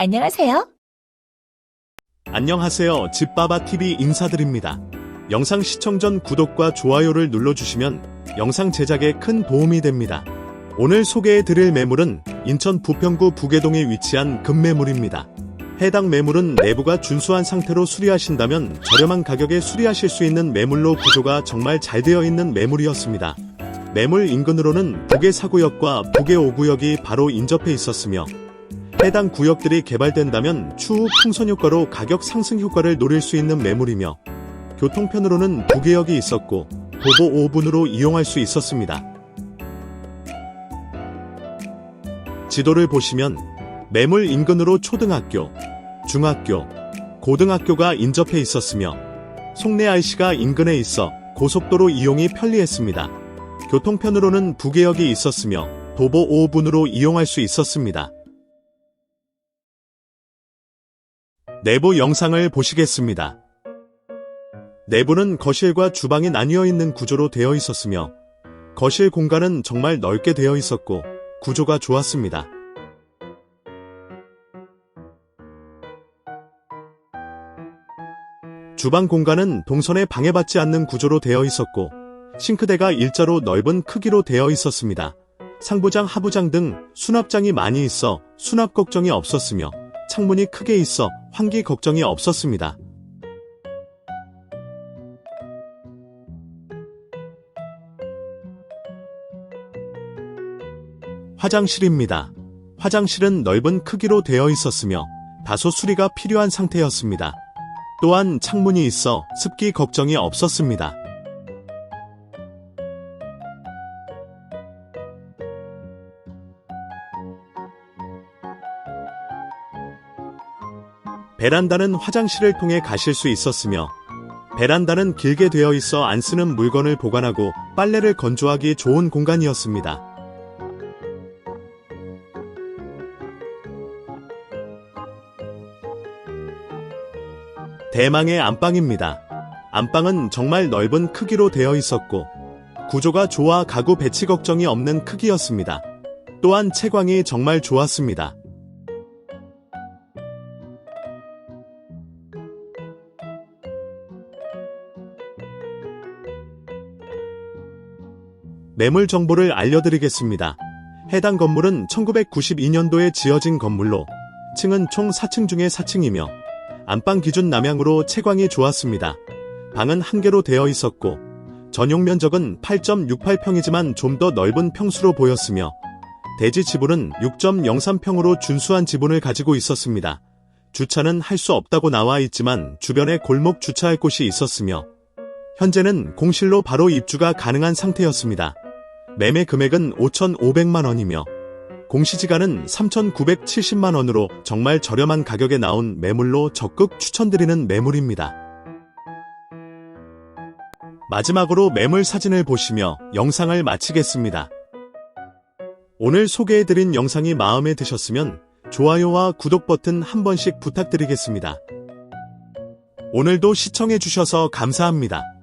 안녕하세요. 안녕하세요. 집바바TV 인사드립니다. 영상 시청 전 구독과 좋아요를 눌러주시면 영상 제작에 큰 도움이 됩니다. 오늘 소개해드릴 매물은 인천 부평구 부계동에 위치한 금매물입니다. 해당 매물은 내부가 준수한 상태로 수리하신다면 저렴한 가격에 수리하실 수 있는 매물로 구조가 정말 잘 되어 있는 매물이었습니다. 매물 인근으로는 북의 사구역과 북의 오구역이 바로 인접해 있었으며 해당 구역들이 개발된다면 추후 풍선 효과로 가격 상승 효과를 노릴 수 있는 매물이며 교통편으로는 부계역이 있었고 도보 5분으로 이용할 수 있었습니다. 지도를 보시면 매물 인근으로 초등학교, 중학교, 고등학교가 인접해 있었으며 송내 IC가 인근에 있어 고속도로 이용이 편리했습니다. 교통편으로는 부계역이 있었으며 도보 5분으로 이용할 수 있었습니다. 내부 영상을 보시겠습니다. 내부는 거실과 주방이 나뉘어 있는 구조로 되어 있었으며 거실 공간은 정말 넓게 되어 있었고 구조가 좋았습니다. 주방 공간은 동선에 방해받지 않는 구조로 되어 있었고 싱크대가 일자로 넓은 크기로 되어 있었습니다. 상부장, 하부장 등 수납장이 많이 있어 수납 걱정이 없었으며 창문이 크게 있어 환기 걱정이 없었습니다. 화장실입니다. 화장실은 넓은 크기로 되어 있었으며 다소 수리가 필요한 상태였습니다. 또한 창문이 있어 습기 걱정이 없었습니다. 베란다는 화장실을 통해 가실 수 있었으며 베란다는 길게 되어 있어 안 쓰는 물건을 보관하고 빨래를 건조하기 좋은 공간이었습니다. 대망의 안방입니다. 안방은 정말 넓은 크기로 되어 있었고 구조가 좋아 가구 배치 걱정이 없는 크기였습니다. 또한 채광이 정말 좋았습니다. 매물 정보를 알려드리겠습니다. 해당 건물은 1992년도에 지어진 건물로 층은 총 4층 중에 4층이며 안방 기준 남향으로 채광이 좋았습니다. 방은 한 개로 되어 있었고 전용 면적은 8.68평이지만 좀 더 넓은 평수로 보였으며 대지 지분은 6.03평으로 준수한 지분을 가지고 있었습니다. 주차는 할 수 없다고 나와 있지만 주변에 골목 주차할 곳이 있었으며 현재는 공실로 바로 입주가 가능한 상태였습니다. 매매 금액은 5,500만 원이며 공시지가는 3,970만 원으로 정말 저렴한 가격에 나온 매물로 적극 추천드리는 매물입니다. 마지막으로 매물 사진을 보시며 영상을 마치겠습니다. 오늘 소개해드린 영상이 마음에 드셨으면 좋아요와 구독 버튼 한 번씩 부탁드리겠습니다. 오늘도 시청해주셔서 감사합니다.